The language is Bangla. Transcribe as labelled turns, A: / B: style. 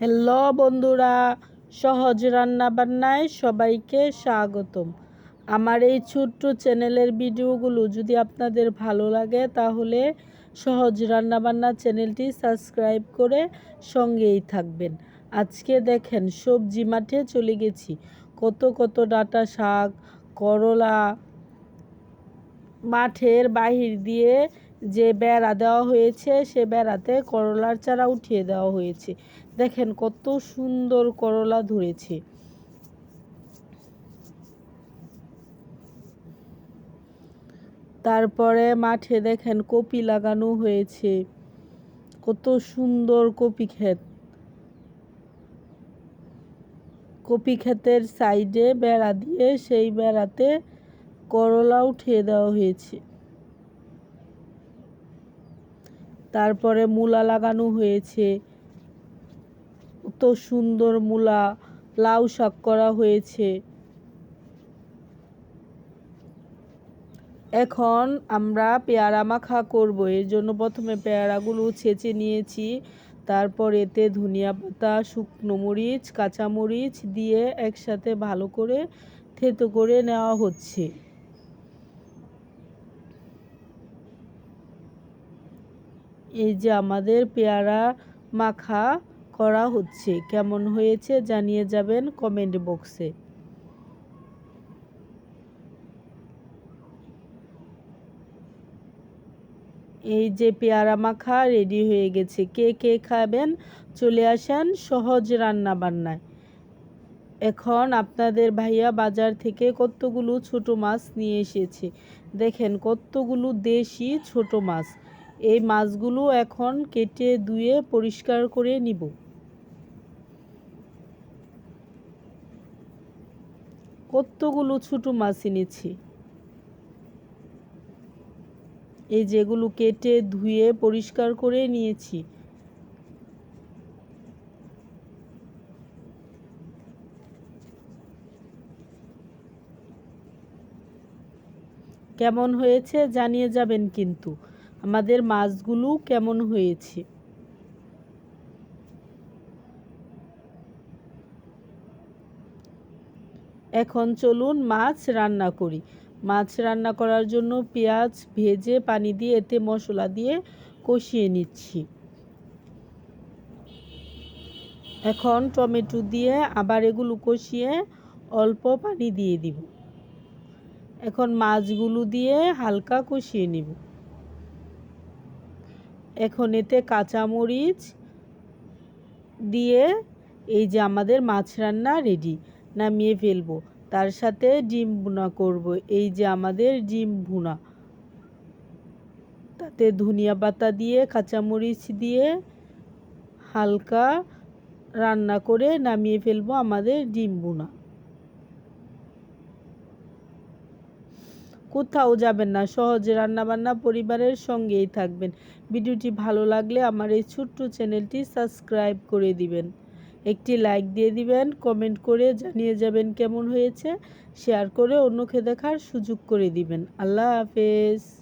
A: হ্যালো বন্ধুরা, সহজ রান্না বান্নায় সবাইকে স্বাগতম। আমার এই ছোট্ট চ্যানেলের ভিডিওগুলো যদি আপনাদের ভালো লাগে, তাহলে সহজ রান্না বান্না চ্যানেলটি সাবস্ক্রাইব করে সঙ্গেই থাকবেন। আজকে দেখেন সবজি মাঠে চলে গেছি। কত কত ডাটা শাক, করলা মাঠের বাহির দিয়ে যে বেড়া দেওয়া হয়েছে, সে বেড়াতে করলার চারা উঠিয়ে দেওয়া হয়েছে। দেখেন কত সুন্দর করলা ধরেছে। তারপরে মাঠে দেখেন কপি লাগানো হয়েছে। কত সুন্দর কপি ক্ষেত। কপি ক্ষেতের সাইডে বেড়া দিয়ে সেই বেড়াতে করলা উঠিয়ে দেওয়া হয়েছে। তারপরে মূলা লাগানো হয়েছে। তো সুন্দর মূলা, লাউ শাক করা হয়েছে। এখন আমরা পেয়ারা মাখা করব। এর জন্য প্রথমে পেয়ারাগুলো ছেঁচে নিয়েছি। তারপর এতে ধনিয়া পাতা, শুকনো মরিচ, কাঁচামরিচ দিয়ে একসাথে ভালো করে থেতো করে নেওয়া হচ্ছে। এই যে আমাদের পেয়ারা মাখা করা হচ্ছে, কেমন হয়েছে জানিয়ে যাবেন কমেন্ট বক্সে। এই যে পেয়ারা মাখা রেডি হয়ে গেছে, কে কে খাবেন? চলে আসেন সহজ রান্না বান্নায়। এখন আপনাদের ভাইয়া বাজার থেকে কতগুলো ছোট মাছ নিয়ে এসেছে? দেখেন কতগুলো দেশি ছোট মাছ। এই মাছগুলো এখন কেটে ধুয়ে পরিষ্কার করে নিব। কতগুলো ছোট মাছ এনেছি। এই যেগুলো কেটে ধুয়ে পরিষ্কার করে নিয়েছি। কেমন হয়েছে জানিয়ে যাবেন কিন্তু। আমাদের মাছগুলো কেমন হয়েছে? এখন চলুন মাছ রান্না করি। মাছ রান্না করার জন্য পেঁয়াজ ভেজে পানি দিয়ে এতে মশলা দিয়ে কষিয়ে নিচ্ছি। এখন টমেটো দিয়ে আবার এগুলো কষিয়ে অল্প পানি দিয়ে দিব। এখন মাছগুলো দিয়ে হালকা কষিয়ে নিব। এখন এতে কাঁচামরিচ দিয়ে এই যে আমাদের মাছ রান্না রেডি নামিয়ে ফেলব। তার সাথে ডিম ভুনা করব, এই যে আমাদের ডিম ভুনা। তাতে ধনিয়া পাতা দিয়ে, কাঁচামরিচ দিয়ে হালকা রান্না করে নামিয়ে ফেলব আমাদের ডিম ভুনা। কোথাও যাবেন না, সহজে রান্নাবান্না পরিবারের সঙ্গেই থাকবেন। ভিডিওটি ভালো লাগলে আমার এই ছোট্ট চ্যানেলটি সাবস্ক্রাইব করে দিবেন। একটি লাইক দিয়ে দিবেন, কমেন্ট করে জানিয়ে যাবেন কেমন হয়েছে, শেয়ার করে অন্যকে দেখার সুযোগ করে দিবেন। আল্লাহ হাফেজ।